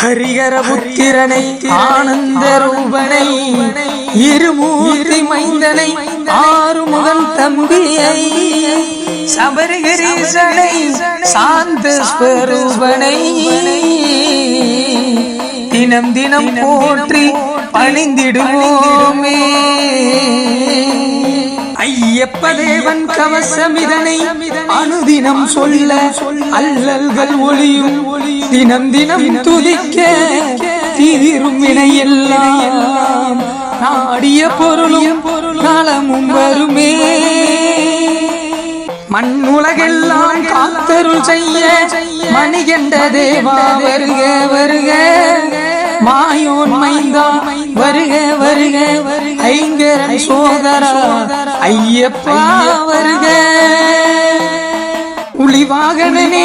ஹரிகர புத்திரனை ஆனந்த ரூபனை இருமூர்த்தி மைந்தனை ஆறுமுகன் தம்பியை சபரிகிரீசனை சாந்த ஸ்வரூபனை. தினம் தினம் போற்றி பணிந்திடுவோமே. ஐயப்ப தேவன் கவசமிதனை அனுதினம் சொல்ல அல்லல்கள் ஒளியும் தினம் தினம் துதிக்க தீரும் வினையெல்லாம். நாடிய பொருளும் நலமும் வருமே. மண் உலகெல்லாம் காத்தருள் செய்ய மணிகண்ட தேவா வருக வருக. மாயோன் மைந்தா வருக வருக. ஐங்கரன் சோதரா ஐயப்பா வருக. உளிவாகனே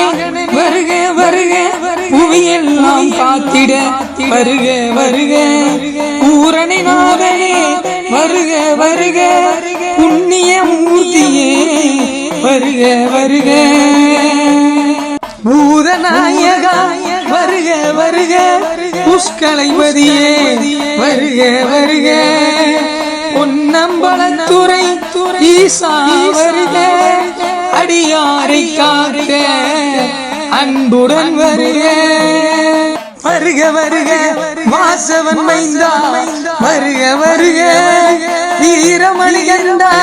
வருக வருக. புவியெல்லாம் காத்திட வருக வருக. பூரணி நாதனே வருக வருக. புண்ணிய மூர்த்தியே வருக வருக. பூதநாயகா வருக வருக. புஷ்கலைவதியே வருக வருக. ஈசா அடியாரை காக்க அன்புடன் வருக. வருக வருக வாசவன் மைந்தா வருக வருக. வீரமணி கண்டா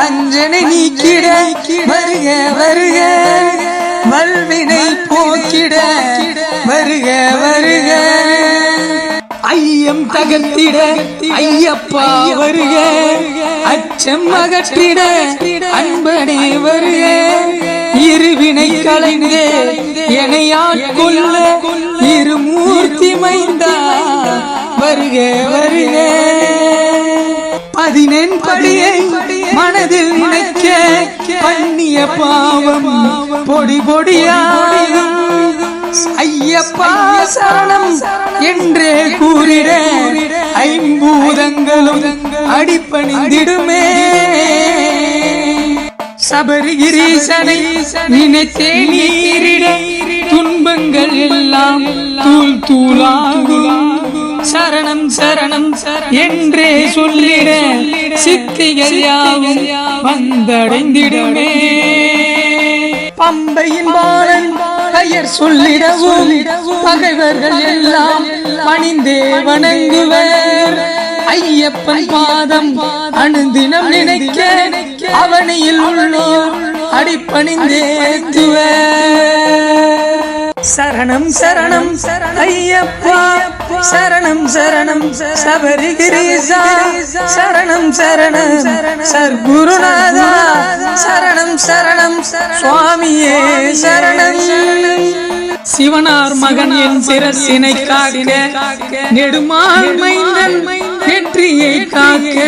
வஞ்சனை நீக்கிட வருக வருக. வல்வினை போக்கிட வருக வருக. ஐயம் தகத்திட ஐயப்பா வருக. அச்சம் அகற்றிட அன்பனே வருக இருவினை கலைந்து எனையால் கொல்ல இருமூர்த்தி மைந்தா. வருக வருக. பதினெண் படியை மனதில் நினைக்க பண்ணிய பாவம் பொடி பொடியாகும். ஐயப்பா சரணம் என்றே கூறிட ஐம்பூதங்களும் அடிப்பணிந்திடுமே. சபரிகிரீசனை நினைத்தே நீரிட. துன்பங்கள் எல்லாம் தூள் தூளாகும். சரணம் சரணம் என்றே சொல்லிட. சித்திகள் யாவும் வந்தடைந்திடுமே. பம்பையின் பாலன் பெயர் சொல்லிடவும் பகைவர்கள் எல்லாம் பணிந்தே வணங்குவர். ஐயப்பன் பாதம் அணுதினம் நினைக்க அவனியில் உள்ளோர் அடிப்பணிந்தேத்துவர் சரணம் சரணம் ஐயப்பா. சரணம் சரணம். சபரிகிரீசா. சரணம் சரணம். சர்க்குருநாதா. சரணம் சரணம். சுவாமியே சரணம். சிவனார் மகன் என் சிரசினை காக்க நெடுமால் மைந்தன் வெற்றியை காக்க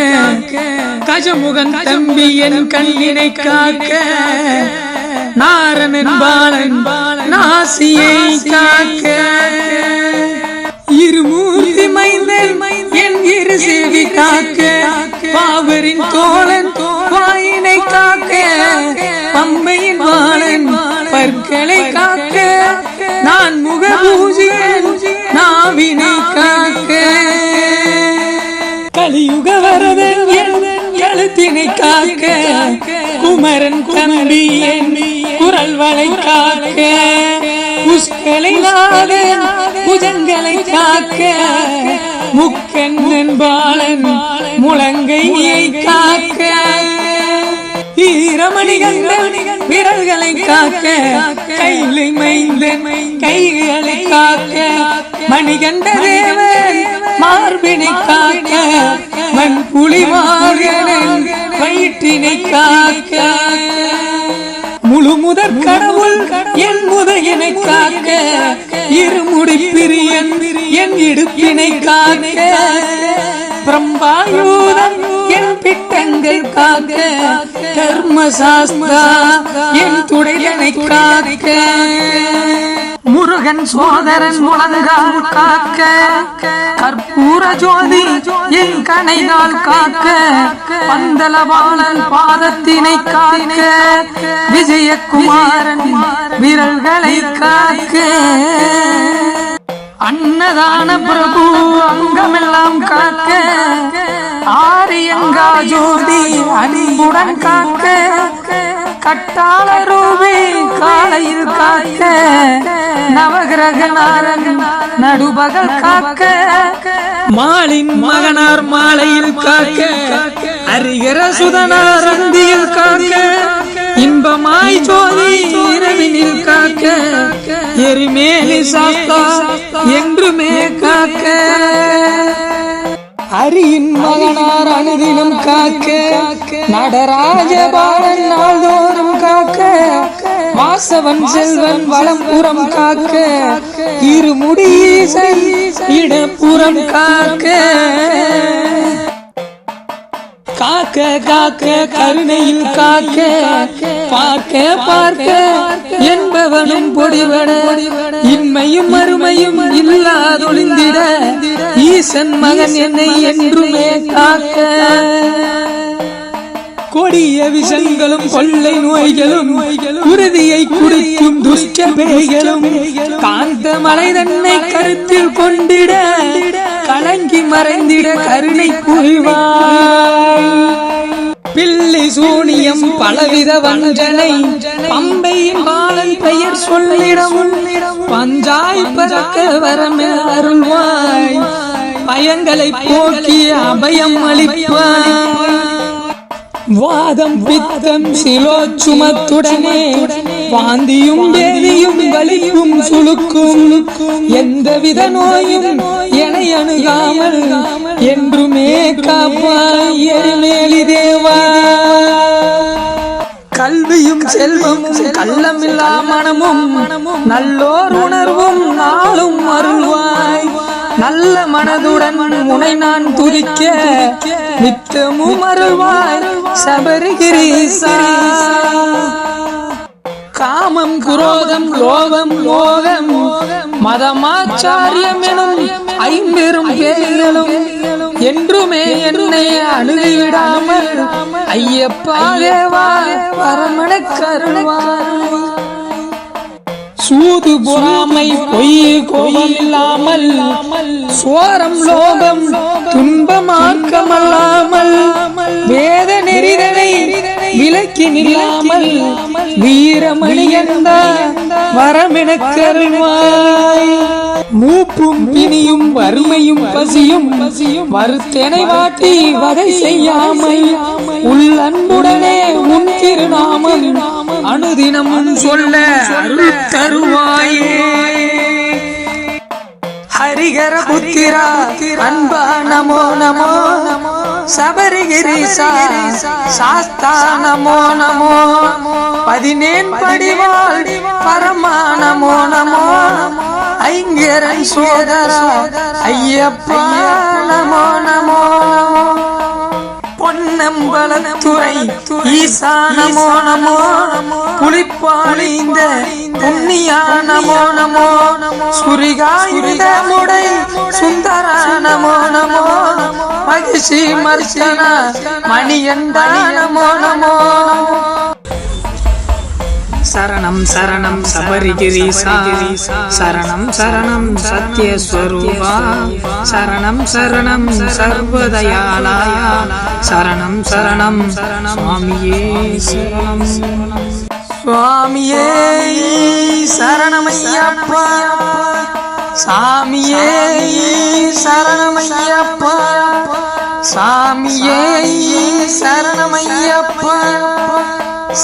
கஜமுகன் தம்பி என் கண்ணினை காக்க நாரணன் பாலன் நாசியை காக்க. இருமூர்த்தி மைந்தன் என் இரு செவி காக்க. பாவரின் தோழன் காக்க குமரன் தம்பி குரல் வளை காக்க புஷ்களை நாதன் புஜங்களை காக்க முக்கண்ணன் பாலன் முழங்கையை காக்க ஈரமணி விரல்களை காக்க கையிலை மைந்தன் கைகளை காக்க மணிகண்ட தேவன் மார்பினை காக்க மண் புலிவாகனன் வயிற்றினை காக்க. முழு முதற் கடவுள் என் முதையனை காக்க. இருமுடி பிரியன் என் இடுப்பினை காக்க. பிரம்பாயூதம் என் பிட்டங்கள் காக்க. தர்மசாஸ்திரா என் துடைதனை காக்க. முருகன் சோதரன் முழங்கால் காக்க கற்பூர ஜோதி என் கணைகால் காக்க பந்தலவாளன் பாதத்தினை காக்க விஜயகுமாரன் விரல்களை காக்க. அன்னதான பிரபு அங்கமெல்லாம் காக்க ஆரியங்கா ஜோதி அன்புடன் காக்க கட்டாள ரூபி காலையில் காக்க நவகிரக நாரன் நடுபகல் காக்க. மாலின் மகனார் மாலையில் காக்க அறிகிற சுதனார் அந்தியில் காக்க இன்பமாய் ஜோதி இரவினில் காக்க எரிமேலி சாஸ்தா என்றுமே காக்க. அரியின் மகனார் அனுதினம் காக்க நடராஜ பாலன் நாள்தோறும் காக்க வாசவன் செல்வன் வலம்புறம் காக்க இருமுடியீசன் இடப்புறம் காக்க. காக்க காக்க கருணையில் காக்க பார்க்க பார்க்க என்பவனும் பொடிவட இன்மையும் மறுமையும் இல்லாதொழிந்திட ஈசன் மகன் என்னை என்றுமே காக்க. கொடிய விஷங்களும் கொள்ளை நோய்களும் உறுதியை குடிக்கும் துஷ்ட பேய்களும் காந்த மலை தன்னை கருத்தில் கொண்டிட கலங்கி மறைந்திட கருணை புரிவாய். பில்லி சூனியம் பலவித வஞ்சனை. பம்பையின் பாலன் பெயர் சொல்லிடவும். பஞ்சாய் பறக்க வரமே அருள்வாய். பயங்களை போக்கி அபயம் அளிப்பாய். வாதம் பித்தம் சிலோ சுமத்துடனே. வாந்தியும் வேதியும் வலிக்கும் சுழுக்கும் எந்தவித நோயும் என அணுகாமல் என்றுமே காப்பாய் எரிமேலி தேவா கல்வியும் செல்வமும் கள்ளமில்லா மனமும் நல்லோர் உணர்வும் நாளும் அருள்வாய். நல்ல மனதுடன் உனை நான் துதிக்க நித்தமும் அருள்வாய். சபரிகிரீசா. காமம் குரோதம் லோகம் மோகம் மதமாச்சாரியம் எனும் ஐம்பெரும் பேர்களும் என்றுமே என்னை அணுகிவிடாமல் ஐயப்பா தேவா பரமண கருள்வாய் சூது பொறாமை பொய் கோபமில்லாமல் சோரம் லோகம் துன்பமாக்கமல்லாமல் வேத நெறிதனை விலக்கி நில்லாமல் வீரமணி எந்த வரமென கருணாய் மூப்பும் பிணியும் வறுமையும் பசியும் பசியும் வருத்தனை வாட்டி வகை செய்யாமை. உள்ளன்புடனே உன் திருநாமம் அனுதினம் சொல்ல அருள் தருவாயே. ஹரிகர புத்திரா அன்பா நமோ நமோ. சபரிகிரீசா சாஸ்தா நமோ நமோ. பதினேன் படிவாள் பரமா நமோ நமோ. ஐங்கரன் சோதரா ஐயப்பா நமோ நமோ. பொன்னம்பலத்துறை ஈசா நமோ நமோ. புலிப்பாணிந்த புண்ணியா நமோ நமோ. சுரிகாயுத முடை சுந்தரா நமோ நமோ. மகிஷி மர்சன மணியண்டா நமோ நமோ. சரணம் சரணம் சபரிகிரீசா சரணம் சரணம் சத்யஸ்வரூபா. சரணம் சரணம் சர்வதயாலா. சரணம் சரணம் சுவாமியே சரணம். சுவாமியே சரணமையப்பா. சாமியே சரணமையப்பா. சாமியே சரணமையப்பா.